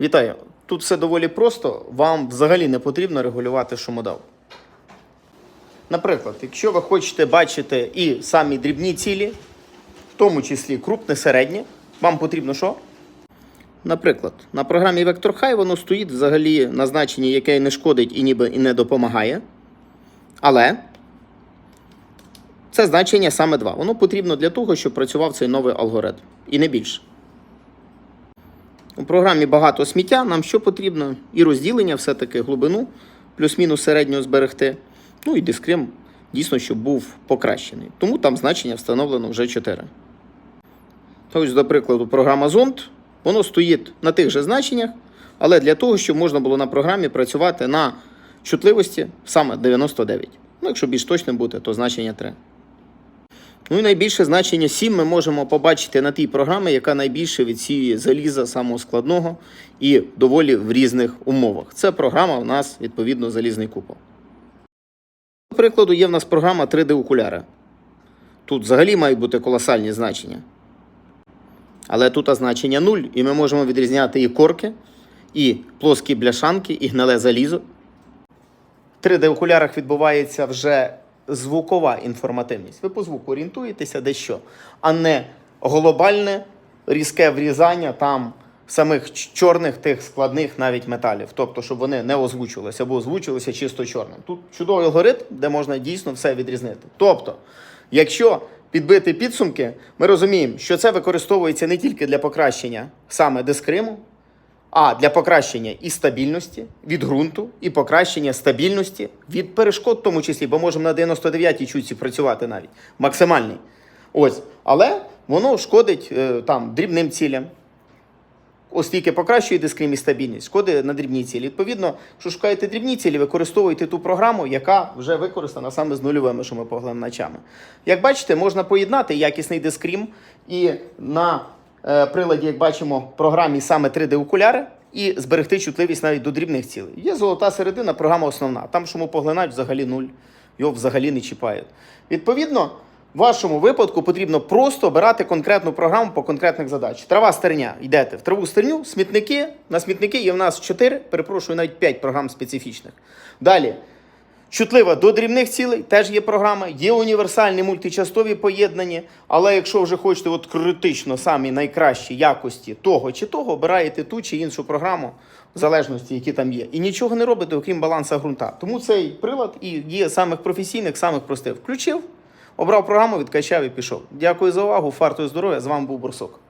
Вітаю! Тут все доволі просто. Вам взагалі не потрібно регулювати шумодав. Наприклад, якщо ви хочете бачити і самі дрібні цілі, в тому числі крупне, середнє, вам потрібно що? Наприклад, на програмі Vector High воно стоїть взагалі на значенні, яке не шкодить і ніби і не допомагає. Але це значення саме 2. Воно потрібно для того, щоб працював цей новий алгоритм. І не більше. У програмі багато сміття. Нам що потрібно? І розділення, все-таки глибину, плюс-мінус середнього зберегти. Ну і дискрим дійсно, щоб був покращений. Тому там значення встановлено вже 4. Ось, до прикладу, програма Zond, воно стоїть на тих же значеннях, але для того, щоб можна було на програмі працювати на чутливості саме 99. Ну, якщо більш точним бути, то значення 3. Ну і найбільше значення 7 ми можемо побачити на тій програмі, яка найбільше відсіює заліза самого складного і доволі в різних умовах. Це програма у нас, відповідно, залізний купол. До прикладу, є в нас програма 3D-окуляри. Тут взагалі мають бути колосальні значення. Але тут значення 0, і ми можемо відрізняти і корки, і плоскі бляшанки, і гниле залізо. В 3D-окулярах відбувається вже звукова інформативність. Ви по звуку орієнтуєтеся де що, а не глобальне різке врізання там самих чорних тих складних навіть металів. Тобто, щоб вони не озвучувалися або озвучувалися чисто чорним. Тут чудовий алгоритм, де можна дійсно все відрізнити. Тобто, якщо підбити підсумки, ми розуміємо, що це використовується не тільки для покращення саме дискриму, а для покращення і стабільності від ґрунту, і покращення стабільності від перешкод, в тому числі, бо можемо на 99-й чутці працювати навіть максимальний. Ось, але воно шкодить е, там дрібним цілям. Оскільки покращує дискрим і стабільність, шкоди на дрібні цілі. Відповідно, що шукаєте дрібні цілі, використовуєте ту програму, яка вже використана саме з нульовими, що ми поглянемо ночами. Як бачите, можна поєднати якісний дискрім і на приладі, як бачимо, програмі саме 3D-окуляри і зберегти чутливість навіть до дрібних цілей. Є золота середина, програма основна. Там, що поглинають, взагалі нуль. Його взагалі не чіпають. Відповідно, в вашому випадку потрібно просто обирати конкретну програму по конкретних задач. Трава стерня. Йдете в траву стерню, смітники. На смітники є в нас 4, перепрошую, навіть 5 програм специфічних. Далі. Чутлива до дрібних цілей, теж є програма, є універсальні мультичастові поєднані, але якщо вже хочете от критично самі найкращі якості того чи того, обираєте ту чи іншу програму, в залежності, які там є. І нічого не робите, окрім баланса ґрунта. Тому цей прилад і є самих професійних, самих простих. Включив, обрав програму, відкачав і пішов. Дякую за увагу, фарту здоров'я. З вами був Борсок.